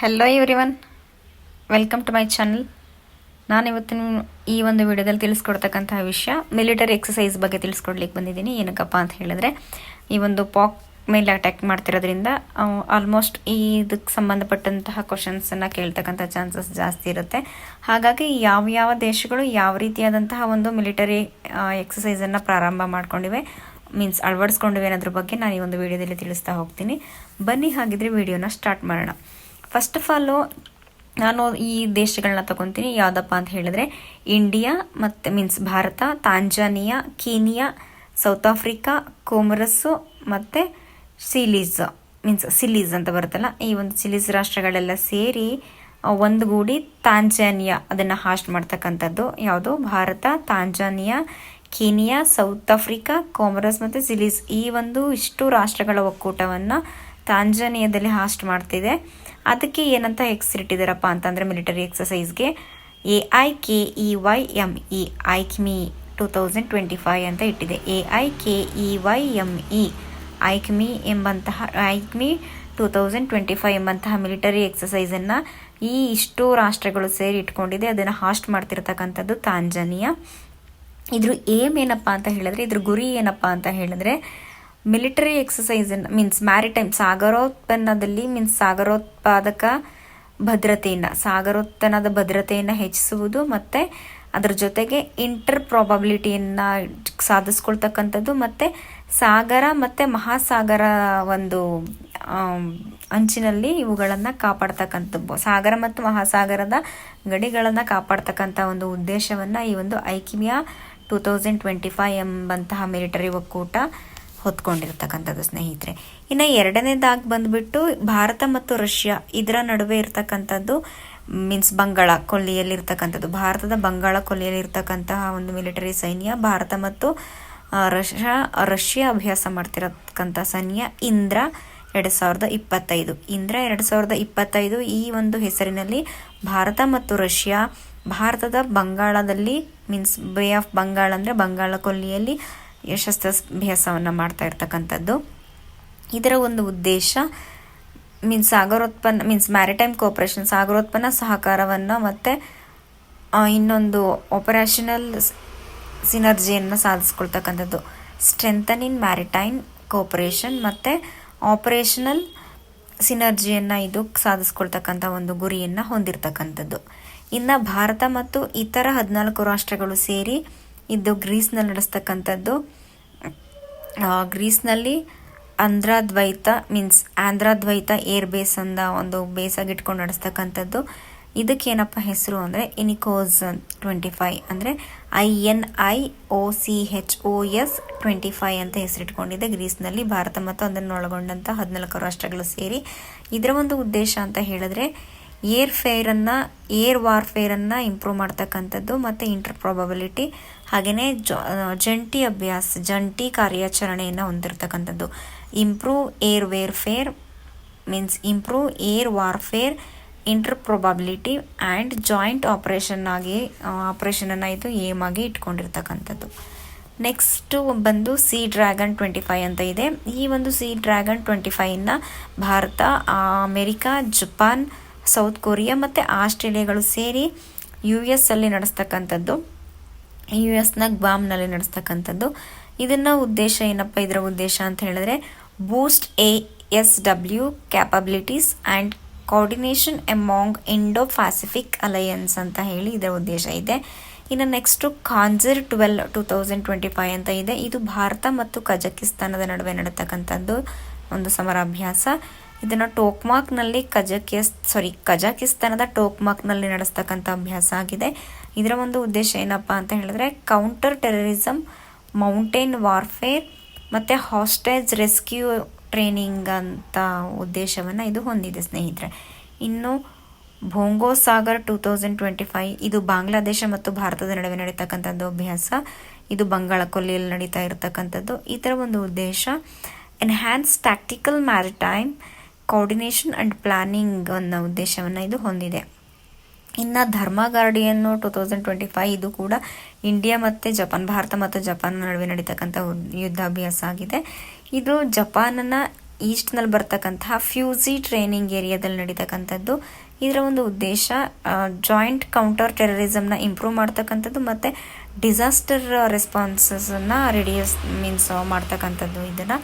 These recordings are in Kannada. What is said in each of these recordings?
Hello everyone welcome to my channel ನಾನು ಇವತ್ತಿನ ಈ ಒಂದು ವಿಡಿಯೋದಲ್ಲಿ ತಿಳಿಸ್ಕೊಡ್ತಕ್ಕಂತಹ ವಿಷಯ ಮಿಲಿಟರಿ ಎಕ್ಸಸೈಸ್ ಬಗ್ಗೆ ತಿಳಿಸ್ಕೊಡ್ಲಿಕ್ಕೆ ಬಂದಿದ್ದೀನಿ. ಏನಕ್ಕಪ್ಪ ಅಂತ ಹೇಳಿದ್ರೆ, ಈ ಒಂದು ಪಾಕ್ ಮೇಲೆ ಅಟ್ಯಾಕ್ ಮಾಡ್ತಿರೋದ್ರಿಂದ ಆಲ್ಮೋಸ್ಟ್ ಈ ಇದಕ್ಕೆ ಸಂಬಂಧಪಟ್ಟಂತಹ ಕ್ವಶನ್ಸನ್ನು ಕೇಳ್ತಕ್ಕಂಥ ಚಾನ್ಸಸ್ ಜಾಸ್ತಿ ಇರುತ್ತೆ. ಹಾಗಾಗಿ ಯಾವ ಯಾವ ದೇಶಗಳು ಯಾವ ರೀತಿಯಾದಂತಹ ಒಂದು ಮಿಲಿಟರಿ ಎಕ್ಸಸೈಸನ್ನು ಪ್ರಾರಂಭ ಮಾಡ್ಕೊಂಡಿವೆ ಮೀನ್ಸ್ ಅಳವಡಿಸ್ಕೊಂಡಿವೆ ಅನ್ನೋದ್ರ ಬಗ್ಗೆ ನಾನು ಈ ಒಂದು ವಿಡಿಯೋದಲ್ಲಿ ತಿಳಿಸ್ತಾ ಹೋಗ್ತೀನಿ. ಬನ್ನಿ ಹಾಗಿದ್ರೆ ವಿಡಿಯೋನ ಸ್ಟಾರ್ಟ್ ಮಾಡೋಣ. ಫಸ್ಟ್ ಆಫ್ ಆಲು ನಾನು ಈ ದೇಶಗಳನ್ನ ತಗೊತೀನಿ. ಯಾವುದಪ್ಪ ಅಂತ ಹೇಳಿದ್ರೆ ಇಂಡಿಯಾ ಮತ್ತು means Bharat Tanzania Kenya South Africa Comoros ಮತ್ತು ಸಿಲೀಸ್ ಮೀನ್ಸ್ ಸಿಲೀಸ್ ಅಂತ ಬರುತ್ತಲ್ಲ, ಈ ಒಂದು ಸಿಲೀಸ್ ರಾಷ್ಟ್ರಗಳೆಲ್ಲ ಸೇರಿ ಒಂದುಗೂಡಿ ತಾಂಜಾನಿಯಾ ಅದನ್ನು ಹಾಸ್ಟ್ ಮಾಡ್ತಕ್ಕಂಥದ್ದು. ಯಾವುದು? Bharat Tanzania Kenya South Africa Comoros ಮತ್ತು ಸಿಲೀಸ್ ಈ ಒಂದು ಇಷ್ಟು ರಾಷ್ಟ್ರಗಳ ಒಕ್ಕೂಟವನ್ನು ತಾಂಜಾನಿಯಾದಲ್ಲಿ ಹಾಸ್ಟ್ ಮಾಡ್ತಿದೆ. ಅದಕ್ಕೆ ಏನಂತ ಹೆಸರಿಟ್ಟಿದ್ದಾರಪ್ಪ ಅಂತಂದರೆ military ಎಕ್ಸಸೈಸ್ಗೆ A I K E Y M E AIKEYME two thousand twenty five ಅಂತ ಇಟ್ಟಿದೆ. A I K E Y M E AIKEYME ಎಂಬಂತಹ AIKEYME two thousand twenty five ಎಂಬಂತಹ ಮಿಲಿಟರಿ ಎಕ್ಸಸೈಸನ್ನು ಈ ಇಷ್ಟು ರಾಷ್ಟ್ರಗಳು ಸೇರಿ ಇಟ್ಕೊಂಡಿದೆ. ಅದನ್ನು ಹಾಸ್ಟ್ ಮಾಡ್ತಿರ್ತಕ್ಕಂಥದ್ದು ತಾಂಜಾನಿಯಾ. ಇದ್ರ ಏಮ್ ಏನಪ್ಪ ಅಂತ ಹೇಳಿದ್ರೆ, ಇದ್ರ ಗುರಿ ಏನಪ್ಪ ಅಂತ ಹೇಳಿದ್ರೆ ಮಿಲಿಟರಿ ಎಕ್ಸಸೈಸ್ ಮೀನ್ಸ್ ಮ್ಯಾರಿಟೈಮ್ ಸಾಗರೋತ್ಪನ್ನದಲ್ಲಿ ಮೀನ್ಸ್ ಸಾಗರೋತ್ಪಾದಕ ಭದ್ರತೆಯನ್ನು, ಸಾಗರೋತ್ಪನ್ನದ ಭದ್ರತೆಯನ್ನು ಹೆಚ್ಚಿಸುವುದು ಮತ್ತು ಅದರ ಜೊತೆಗೆ ಇಂಟರ್ ಪ್ರಾಬಬಿಲಿಟಿಯನ್ನು ಸಾಧಿಸ್ಕೊಳ್ತಕ್ಕಂಥದ್ದು ಮತ್ತು ಸಾಗರ ಮತ್ತು ಮಹಾಸಾಗರ ಒಂದು ಅಂಚಿನಲ್ಲಿ ಇವುಗಳನ್ನು ಕಾಪಾಡ್ತಕ್ಕಂಥದ್ದು. ಸಾಗರ ಮತ್ತು ಮಹಾಸಾಗರದ ಗಡಿಗಳನ್ನು ಕಾಪಾಡ್ತಕ್ಕಂಥ ಒಂದು ಉದ್ದೇಶವನ್ನು ಈ ಒಂದು Aikeyme two thousand twenty five ಎಂಬಂತಹ ಮಿಲಿಟರಿ ಒಕ್ಕೂಟ ಹೊತ್ಕೊಂಡಿರ್ತಕ್ಕಂಥದ್ದು ಸ್ನೇಹಿತರೆ. ಇನ್ನು ಎರಡನೇದಾಗಿ ಬಂದ್ಬಿಟ್ಟು ಭಾರತ ಮತ್ತು ರಷ್ಯಾ ಇದರ ನಡುವೆ ಇರ್ತಕ್ಕಂಥದ್ದು ಮೀನ್ಸ್ ಬಂಗಾಳ ಕೊಲ್ಲಿಯಲ್ಲಿರ್ತಕ್ಕಂಥದ್ದು. ಭಾರತದ ಬಂಗಾಳ ಕೊಲ್ಲಿಯಲ್ಲಿರ್ತಕ್ಕಂತಹ ಒಂದು ಮಿಲಿಟರಿ ಸೈನ್ಯ ಭಾರತ ಮತ್ತು ರಷ್ಯಾ ರಷ್ಯಾ ಅಭ್ಯಾಸ ಮಾಡ್ತಿರತಕ್ಕಂಥ ಸೈನ್ಯ ಇಂದ್ರ ಎರಡು ಸಾವಿರದ ಇಪ್ಪತ್ತೈದು. ಇಂದ್ರ ಎರಡು ಸಾವಿರದ ಇಪ್ಪತ್ತೈದು ಈ ಒಂದು ಹೆಸರಿನಲ್ಲಿ ಭಾರತ ಮತ್ತು ರಷ್ಯಾ ಭಾರತದ ಬಂಗಾಳದಲ್ಲಿ ಮೀನ್ಸ್ ಬೇ ಆಫ್ ಬಂಗಾಳ ಅಂದರೆ ಬಂಗಾಳ ಕೊಲ್ಲಿಯಲ್ಲಿ ಯಶಸ್ತ್ರಾಭ್ಯಾಸವನ್ನು ಮಾಡ್ತಾ ಇರ್ತಕ್ಕಂಥದ್ದು. ಇದರ ಒಂದು ಉದ್ದೇಶ ಮೀನ್ಸ್ ಸಾಗರೋತ್ಪನ್ನ ಮೀನ್ಸ್ ಮ್ಯಾರಿಟೈಮ್ ಕೋಪರೇಷನ್ ಸಾಗರೋತ್ಪನ್ನ ಸಹಕಾರವನ್ನು ಮತ್ತು ಇನ್ನೊಂದು ಆಪರೇಷನಲ್ ಸಿನರ್ಜಿಯನ್ನು ಸಾಧಿಸ್ಕೊಳ್ತಕ್ಕಂಥದ್ದು. ಸ್ಟ್ರೆಂಥನ್ ಇನ್ ಮ್ಯಾರಿಟೈಮ್ ಕೋಪರೇಷನ್ ಮತ್ತು ಆಪರೇಷನಲ್ ಸಿನರ್ಜಿಯನ್ನು ಇದು ಸಾಧಿಸ್ಕೊಳ್ತಕ್ಕಂಥ ಒಂದು ಗುರಿಯನ್ನು ಹೊಂದಿರತಕ್ಕಂಥದ್ದು. ಇನ್ನು ಭಾರತ ಮತ್ತು ಇತರ ಹದಿನಾಲ್ಕು ರಾಷ್ಟ್ರಗಳು ಸೇರಿ ಇದು ಗ್ರೀಸ್ನಲ್ಲಿ ನಡೆಸ್ತಕ್ಕಂಥದ್ದು. ಗ್ರೀಸ್ನಲ್ಲಿ Andravida means Andravida air base ಅಂದ ಒಂದು ಬೇಸಾಗಿ ಇಟ್ಕೊಂಡು ನಡೆಸ್ತಕ್ಕಂಥದ್ದು. ಇದಕ್ಕೇನಪ್ಪ ಹೆಸರು ಅಂದರೆ ಇನಿಕೋಸ್ ಟ್ವೆಂಟಿ ಫೈವ್ ಅಂದರೆ I N I O C H O S twenty five ಅಂತ ಹೆಸರಿಟ್ಕೊಂಡಿದೆ ಗ್ರೀಸ್ನಲ್ಲಿ. ಭಾರತ ಮತ್ತು ಅದನ್ನು ಒಳಗೊಂಡಂಥ ಹದಿನಾಲ್ಕು ರಾಷ್ಟ್ರಗಳು ಸೇರಿ. ಇದರ ಒಂದು ಉದ್ದೇಶ ಅಂತ ಹೇಳಿದ್ರೆ ಏರ್ ಫೇರನ್ನು ಏರ್ ವಾರ್ಫೇರನ್ನು ಇಂಪ್ರೂವ್ ಮಾಡ್ತಕ್ಕಂಥದ್ದು ಮತ್ತು ಇಂಟರ್ ಪ್ರಾಬಬಿಲಿಟಿ ಹಾಗೆಯೇ ಜಂಟಿ ಅಭ್ಯಾಸ, ಜಂಟಿ ಕಾರ್ಯಾಚರಣೆಯನ್ನು ಹೊಂದಿರತಕ್ಕಂಥದ್ದು. Improve air warfare means improve air warfare inter probability and joint operation ಆಗಿ ಆಪರೇಷನನ್ನು ಇದು ಏಮ್ ಆಗಿ ಇಟ್ಕೊಂಡಿರ್ತಕ್ಕಂಥದ್ದು. ನೆಕ್ಸ್ಟು ಬಂದು ಸಿ ಡ್ರ್ಯಾಗನ್ ಟ್ವೆಂಟಿ ಫೈವ್ ಅಂತ ಇದೆ. ಈ ಒಂದು sea dragon twenty ಫೈವ್ನ Bharat America, Japan South Korea ಮತ್ತು ಆಸ್ಟ್ರೇಲಿಯಾಗಳು ಸೇರಿ ಯು ಎಸ್ ಅಲ್ಲಿ ನಡೆಸ್ತಕ್ಕಂಥದ್ದು ಯು ಎಸ್ನ ಗ್ವಾಮ್ನಲ್ಲಿ ನಡೆಸ್ತಕ್ಕಂಥದ್ದು. ಇದನ್ನ ಉದ್ದೇಶ ಏನಪ್ಪ? ಇದರ ಉದ್ದೇಶ ಅಂತ ಹೇಳಿದ್ರೆ boost A S W capabilities and coordination among Indo Pacific alliance ಅಂತ ಹೇಳಿ ಇದರ ಉದ್ದೇಶ ಇದೆ. ಇನ್ನು next Khanjar twelve two thousand twenty five ಅಂತ ಇದೆ. ಇದು ಭಾರತ ಮತ್ತು ಕಜಕಿಸ್ತಾನದ ನಡುವೆ ನಡೆತಕ್ಕಂಥದ್ದು ಒಂದು ಸಮರಾಭ್ಯಾಸ. ಇದನ್ನು ಟೋಕ್ಮಾಕ್ನಲ್ಲಿ ಕಜಕಿಸ್ ಸಾರಿ ಕಜಾಕಿಸ್ತಾನದ ಟೋಕ್ಮಾಕ್ನಲ್ಲಿ ನಡೆಸ್ತಕ್ಕಂಥ ಅಭ್ಯಾಸ ಆಗಿದೆ. ಇದರ ಒಂದು ಉದ್ದೇಶ ಏನಪ್ಪ ಅಂತ ಹೇಳಿದ್ರೆ ಕೌಂಟರ್ ಟೆರರಿಸಮ್ ಮೌಂಟೇನ್ ವಾರ್ಫೇರ್ ಮತ್ತು ಹಾಸ್ಟೇಜ್ ರೆಸ್ಕ್ಯೂ ಟ್ರೈನಿಂಗ್ ಅಂತ ಉದ್ದೇಶವನ್ನು ಇದು ಹೊಂದಿದೆ ಸ್ನೇಹಿತರೆ. ಇನ್ನು Bongo Sagar two thousand twenty five ಇದು ಬಾಂಗ್ಲಾದೇಶ ಮತ್ತು ಭಾರತದ ನಡುವೆ ನಡೀತಕ್ಕಂಥದ್ದು ಅಭ್ಯಾಸ. ಇದು ಬಂಗಾಳ ಕೊಲ್ಲಿಯಲ್ಲಿ ನಡೀತಾ ಇರತಕ್ಕಂಥದ್ದು. ಇದರ ಒಂದು ಉದ್ದೇಶ. Enhance tactical maritime coordination and planning ಅನ್ನೋ ಉದ್ದೇಶವನ್ನು ಇದು ಹೊಂದಿದೆ. ಇನ್ನು Dharma guardian two thousand twenty five ಇದು ಕೂಡ ಇಂಡಿಯಾ ಮತ್ತು ಜಪಾನ್ ಭಾರತ ಮತ್ತು ಜಪಾನ್ ನಡುವೆ ನಡೀತಕ್ಕಂಥ ಯುದ್ಧಾಭ್ಯಾಸ ಆಗಿದೆ. ಇದು ಜಪಾನನ್ನು ಈಸ್ಟ್ನಲ್ಲಿ ಬರ್ತಕ್ಕಂತಹ ಫ್ಯೂಸಿ ಟ್ರೈನಿಂಗ್ ಏರಿಯಾದಲ್ಲಿ ನಡೀತಕ್ಕಂಥದ್ದು. ಇದರ ಒಂದು ಉದ್ದೇಶ ಜಾಯಿಂಟ್ ಕೌಂಟರ್ ಟೆರರಿಸಮ್ನ ಇಂಪ್ರೂವ್ ಮಾಡ್ತಕ್ಕಂಥದ್ದು ಮತ್ತು ಡಿಸಾಸ್ಟರ್ ರೆಸ್ಪಾನ್ಸಸನ್ನು ರೆಡಿಯಸ್ ಮೀನ್ಸ್ ಮಾಡ್ತಕ್ಕಂಥದ್ದು ಇದನ್ನು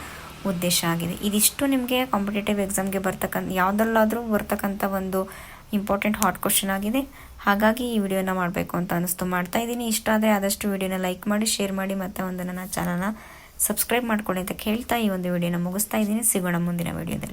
ಉದ್ದೇಶ ಆಗಿದೆ. ಇದಿಷ್ಟು ನಿಮಗೆ ಕಾಂಪಿಟೇಟಿವ್ ಎಕ್ಸಾಮ್ಗೆ ಬರ್ತಕ್ಕಂಥ, ಯಾವುದಲ್ಲಾದರೂ ಬರ್ತಕ್ಕಂಥ ಒಂದು ಇಂಪಾರ್ಟೆಂಟ್ ಹಾಟ್ ಕ್ವಶನ್ ಆಗಿದೆ. ಹಾಗಾಗಿ ಈ ವಿಡಿಯೋನ ಮಾಡಬೇಕು ಅಂತ ಅನಿಸ್ತು. ಮಾಡ್ತಾ ಇದ್ದೀನಿ. ಇಷ್ಟ ಆದರೆ ಆದಷ್ಟು ವಿಡಿಯೋನ ಲೈಕ್ ಮಾಡಿ ಶೇರ್ ಮಾಡಿ, ಮತ್ತು ಒಂದು ನನ್ನ ಚಾನಲ್ನ ಸಬ್ಸ್ಕ್ರೈಬ್ ಮಾಡ್ಕೊಳ್ಳಿ ಅಂತ ಕೇಳ್ತಾ ಈ ಒಂದು ವಿಡಿಯೋನ ಮುಗಿಸ್ತಾ ಇದ್ದೀನಿ. ಸಿಗೋಣ ಮುಂದಿನ ವಿಡಿಯೋದಲ್ಲಿ.